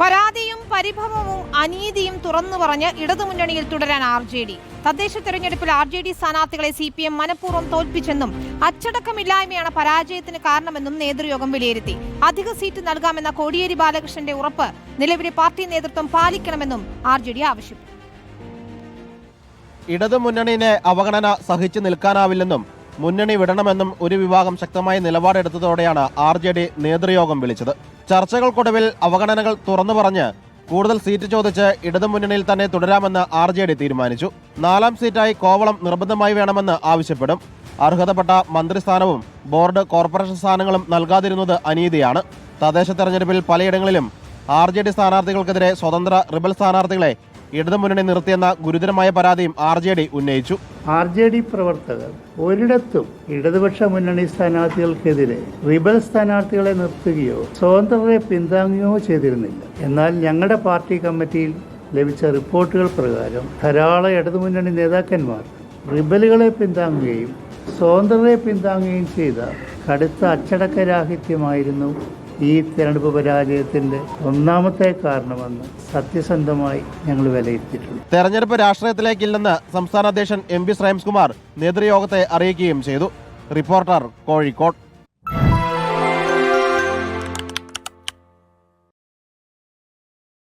പരാതിയും പരിഭവവും അനീതിയും തുറന്നു പറഞ്ഞ് ഇടതുമുന്നണിയിൽ തുടരാൻ ആർ ജെ ഡി. തദ്ദേശ തെരഞ്ഞെടുപ്പിൽ ആർ ജെ ഡി സ്ഥാനാർത്ഥികളെ സി പി എം മനഃപൂർവം തോൽപ്പിച്ചെന്നും അച്ചടക്കമില്ലായ്മയാണ് പരാജയത്തിന് കാരണമെന്നും നേതൃയോഗം വിലയിരുത്തി. അധിക സീറ്റ് നൽകാമെന്ന കോടിയേരി ബാലകൃഷ്ണന്റെ ഉറപ്പ് നിലവിലെ പാർട്ടി നേതൃത്വം പാലിക്കണമെന്നും ആർ ജെ ഡി ആവശ്യപ്പെട്ടു. ഇടതുമുന്നണിയെ അവഗണന സഹിച്ചു നിൽക്കാനാവില്ലെന്നും മുന്നണി വിടണമെന്നും ഒരു വിഭാഗം ശക്തമായ നിലപാടെടുത്തതോടെയാണ് ആർ ജെ ഡി നേതൃയോഗം വിളിച്ചത്. ചർച്ചകൾക്കൊടുവിൽ അവഗണനകൾ തുറന്നു പറഞ്ഞ് കൂടുതൽ സീറ്റ് ചോദിച്ച് ഇടതുമുന്നണിയിൽ തന്നെ തുടരാമെന്ന് ആർ ജെ ഡി തീരുമാനിച്ചു. നാലാം സീറ്റായി കോവളം നിർബന്ധമായി വേണമെന്ന് ആവശ്യപ്പെടും. അർഹതപ്പെട്ട മന്ത്രിസ്ഥാനവും ബോർഡ് കോർപ്പറേഷൻ സ്ഥാനങ്ങളും നൽകാതിരുന്നത് അനീതിയാണ്. തദ്ദേശ തെരഞ്ഞെടുപ്പിൽ പലയിടങ്ങളിലും ആർ ജെ ഡി സ്ഥാനാർത്ഥികൾക്കെതിരെ സ്വതന്ത്ര റിബൽ സ്ഥാനാർത്ഥികളെ ഇടതുമുന്നണി നിർത്തിയെന്ന ഗുരുതരമായ പരാതിയും ആർ ജെ ഡി ഉന്നയിച്ചു. ആർ ജെ ഡി പ്രവർത്തകർ ഒരിടത്തും ഇടതുപക്ഷ മുന്നണി സ്ഥാനാർത്ഥികൾക്കെതിരെ റിബൽ സ്ഥാനാർത്ഥികളെ നിർത്തുകയോ സ്വതന്ത്രരെ പിന്താങ്ങുകയോ ചെയ്തിരുന്നില്ല. എന്നാൽ ഞങ്ങളുടെ പാർട്ടി കമ്മിറ്റിയിൽ ലഭിച്ച റിപ്പോർട്ടുകൾ പ്രകാരം ധാരാളം ഇടതുമുന്നണി നേതാക്കന്മാർ റിബലുകളെ പിന്താങ്ങുകയും സ്വതന്ത്രരെ പിന്താങ്ങുകയും ചെയ്ത കടുത്ത അച്ചടക്കരാഹിത്യമായിരുന്നു ഈ തിരഞ്ഞെടുപ്പ് പരാജയത്തിന്റെ ഒന്നാമത്തെ കാരണമെന്ന് സത്യസന്ധമായി ഞങ്ങൾ വിലയിരുത്തിയിട്ടുണ്ട്. തെരഞ്ഞെടുപ്പ് രാഷ്ട്രീയത്തിലേക്കില്ലെന്ന് സംസ്ഥാന അധ്യക്ഷൻ എം പി ശ്രേംസ്കുമാർ നേതൃയോഗത്തെ അറിയിക്കുകയും ചെയ്തു. റിപ്പോർട്ടർ കോഴിക്കോട്.